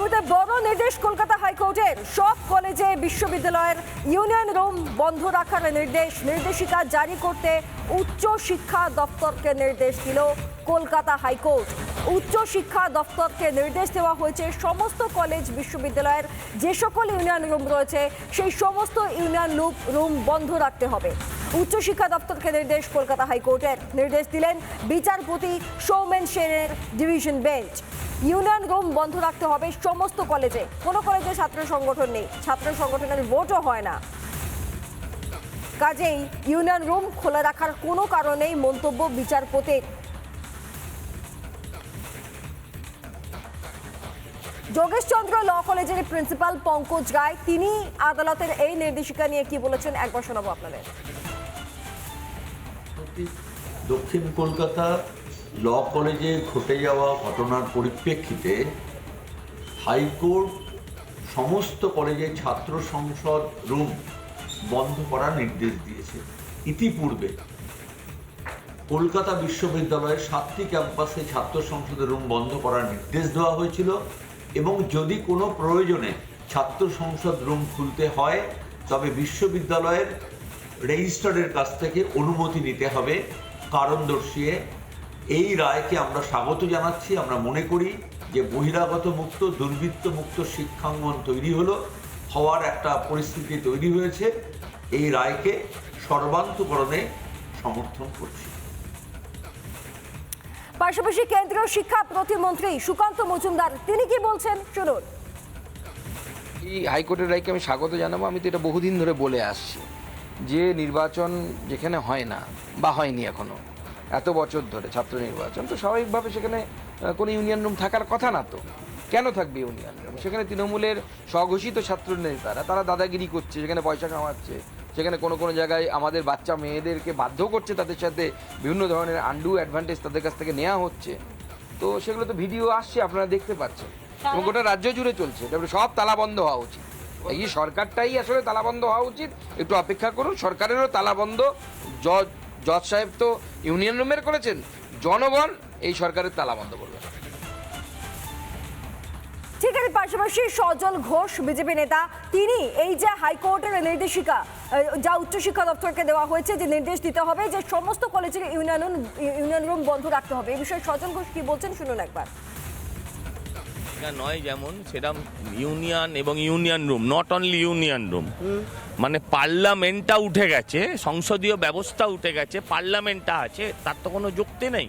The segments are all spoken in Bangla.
মধ্যে বড় নির্দেশ কলকাতা হাইকোর্টের। সব কলেজে বিশ্ববিদ্যালয়ের ইউনিয়ন রুম বন্ধ রাখার নির্দেশ। নির্দেশিকা জারি করতে উচ্চ শিক্ষা দপ্তরকে নির্দেশ দিল কলকাতা হাইকোর্ট। উচ্চ শিক্ষা দপ্তরকে নির্দেশ দেওয়া হয়েছে সমস্ত কলেজ, বিশ্ববিদ্যালয়ের যে সকল ইউনিয়ন রুম রয়েছে, সেই সমস্ত ইউনিয়ন রুম বন্ধ রাখতে হবে। উচ্চশিক্ষা দপ্তরকে নির্দেশ কলকাতা হাইকোর্টের নির্দেশ দিলেন বিচারপতি সৌমেন সেনের ডিভিশন বেঞ্চ। ইউনিয়ন রুম বন্ধ রাখতে হবে সমস্ত কলেজে। কোনো কলেজে ছাত্র সংগঠন নেই। ছাত্র সংগঠনের ভোটও হয় না। কাজেই ইউনিয়ন রুম খোলা রাখার কোনো কারণেই মন্তব্য বিচারপতির। যোগেশচন্দ্র ল কলেজের প্রিন্সিপাল পঙ্কজ রায়, তিনি আদালতের এই নির্দেশিকা নিয়ে কি বলেছেন একবার শোনাবো আপনাদের। দক্ষিণ কলকাতা ল কলেজে ঘটে যাওয়া ঘটনার পরিপ্রেক্ষিতে হাইকোর্ট সমস্ত কলেজে ছাত্র সংসদ রুম বন্ধ করার নির্দেশ দিয়েছে। ইতিপূর্বে কলকাতা বিশ্ববিদ্যালয়ের সাতটি ক্যাম্পাসে ছাত্র সংসদের রুম বন্ধ করার নির্দেশ দেওয়া হয়েছিল এবং যদি কোনো প্রয়োজনে ছাত্র সংসদ রুম খুলতে হয়, তবে বিশ্ববিদ্যালয়ের রেজিস্ট্রারের কাছ থেকে অনুমতি নিতে হবে কারণ দর্শিয়ে এই রায়কে আমরা স্বাগত জানাচ্ছি। আমরা মনে করি যে বহিরাগত মুক্ত দুর্বৃত্ত মুক্ত শিক্ষাঙ্গন তৈরি হলো হওয়ার একটা পরিস্থিতি তৈরি হয়েছে। এই রায়কে সর্বান্তকরণে সমর্থন করছি। পাশাপাশি কেন্দ্রীয় শিক্ষা প্রতিমন্ত্রী সুকান্ত মজুমদার তিনি কি বলছেন? শুনুন। এই হাইকোর্টের রায়কে আমি স্বাগত জানাব। আমি তো এটা বহুদিন ধরে বলে আসছি। যে নির্বাচন যেখানে হয় না বা হয়নি এখনও এত বছর ধরে ছাত্র নির্বাচন তো স্বাভাবিকভাবে সেখানে কোনো ইউনিয়ন রুম থাকার কথা না তো। কেন থাকবে ইউনিয়ন রুম সেখানে তৃণমূলের স্বঘোষিত ছাত্র নেতারা তারা দাদাগিরি করছে সেখানে পয়সা কামাচ্ছে সেখানে কোনো কোনো জায়গায় আমাদের বাচ্চা মেয়েদেরকে বাধ্য করছে তাদের সাথে বিভিন্ন ধরনের আন্ডু অ্যাডভান্টেজ তাদের কাছ থেকে নেওয়া হচ্ছে। তো সেগুলো তো ভিডিও আসছে আপনারা দেখতে পাচ্ছেন। এবং গোটা রাজ্য জুড়ে চলছে। তারপরে সব তালা বন্ধ হওয়া উচিত। এই সরকারটাই আসলে তালা বন্ধ হওয়া উচিত। একটু অপেক্ষা করুন, সরকারেরও তালা বন্ধ। জজ জজ সাহেব তো ইউনিয়ন রুমের করেছেন। জনগণ এই সরকারের তালা বন্ধ করবে। ঠিক আছে, পাশাপাশি সজল ঘোষ, বিজেপি নেতা, তিনি এই যে হাইকোর্টের নির্দেশিকা যা উচ্চশিক্ষা দপ্তরকে দেওয়া হয়েছে, যে নির্দেশ দিতে হবে যে সমস্ত কলেজের ইউনিয়ন ইউনিয়ন রুম বন্ধ রাখতে হবে। এই বিষয়ে সজল ঘোষ কি বলছেন শুনুন একবার। এটা নয় যেমন সেটা ইউনিয়ন এবং union room not only union room. মানে পার্লামেন্টটা উঠে গেছে সংসদীয় ব্যবস্থা উঠে গেছে পার্লামেন্টটা আছে তার তো কোনো যুক্তি নেই।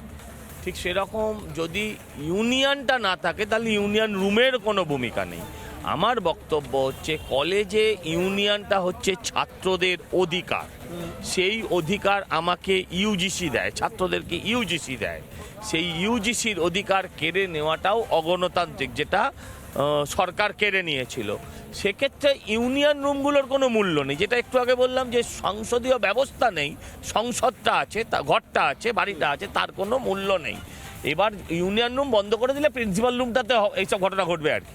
ঠিক সেরকম যদি ইউনিয়নটা না থাকে তাহলে ইউনিয়ন রুমের কোনো ভূমিকা নেই। আমার বক্তব্য হচ্ছে কলেজে ইউনিয়নটা হচ্ছে ছাত্রদের অধিকার। সেই অধিকার আমাকে ইউজিসি দেয়, ছাত্রদেরকে ইউজিসি দেয়। সেই ইউজিসির অধিকার কেড়ে নেওয়াটাও অগণতান্ত্রিক যেটা সরকার কেড়ে নিয়েছিল। সেক্ষেত্রে ইউনিয়ন রুমগুলোর কোনো মূল্য নেই। যেটা একটু আগে বললাম যে সংসদীয় ব্যবস্থা নেই, সংসদটা আছে, তা ঘরটা আছে, বাড়িটা আছে, তার কোনো মূল্য নেই। এবার ইউনিয়ন রুম বন্ধ করে দিলে প্রিন্সিপাল রুমটাতে এইসব ঘটনা ঘটবে আর কি।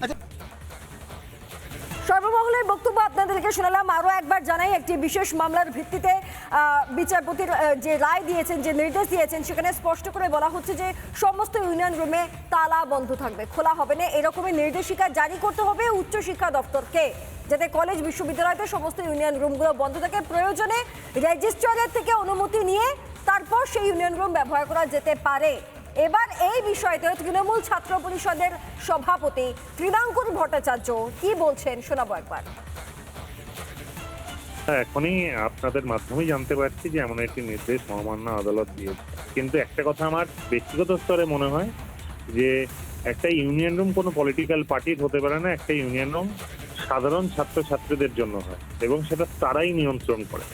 সর্বমহলের বক্তব্য আপনাদেরকে শোনালাম। আরও একবার জানাই, একটি বিশেষ মামলার ভিত্তিতে বিচারপতির যে রায় দিয়েছেন, যে নির্দেশ দিয়েছেন, সেখানে স্পষ্ট করে বলা হচ্ছে যে সমস্ত ইউনিয়ন রুমে তালা বন্ধ থাকবে, খোলা হবে না। এরকমই নির্দেশিকা জারি করতে হবে উচ্চশিক্ষা দপ্তরকে, যাতে কলেজ, বিশ্ববিদ্যালয়তে সমস্ত ইউনিয়ন রুমগুলো বন্ধ থাকে। প্রয়োজনে রেজিস্ট্রারের থেকে অনুমতি নিয়ে তারপর সেই ইউনিয়ন রুম ব্যবহার করা যেতে পারে। এবার এই বিষয়তে তৃণমূল ছাত্র পরিষদের সভাপতি ত্রিনাঙ্কুর ভট্টাচার্য কি বলছেন শোনাবো একবার। হ্যাঁ, এখনই আপনাদের মাধ্যমেই জানতে পারছি যে এমন একটি নির্দেশ মহামান্য আদালত দিয়েছে। কিন্তু একটা কথা আমার ব্যক্তিগত স্তরে মনে হয় যে একটা ইউনিয়ন রুম কোনো পলিটিক্যাল পার্টির হতে পারে না একটা ইউনিয়ন রুম সাধারণ ছাত্রছাত্রীদের জন্য হয় এবং সেটা তারাই নিয়ন্ত্রণ করে।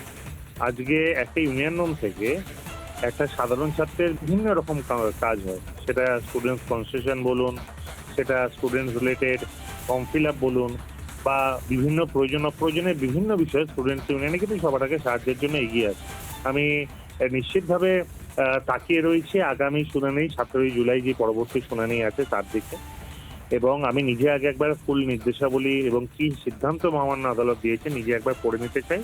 আজকে একটা ইউনিয়ন রুম থেকে একটা সাধারণ ছাত্রের বিভিন্ন রকম কাজ হয়। সেটা স্টুডেন্টস কনসেশন বলুন, সেটা students related form fill up বলুন, বা বিভিন্ন প্রয়োজন, অপ্রয়োজনে বিভিন্ন বিষয়ে স্টুডেন্টস ইউনিয়নে কিন্তু সবাটাকে সাহায্যের জন্য এগিয়ে আসে। আমি নিশ্চিতভাবে তাকিয়ে রয়েছি আগামী শুনানি, সতেরোই জুলাই যে পরবর্তী শুনানি আছে তার দিকে। এবং আমি নিজে আগে একবার ফুল নির্দেশাবলী এবং কি সিদ্ধান্ত মহামান্য আদালত দিয়েছে নিজে একবার পড়ে নিতে চাই।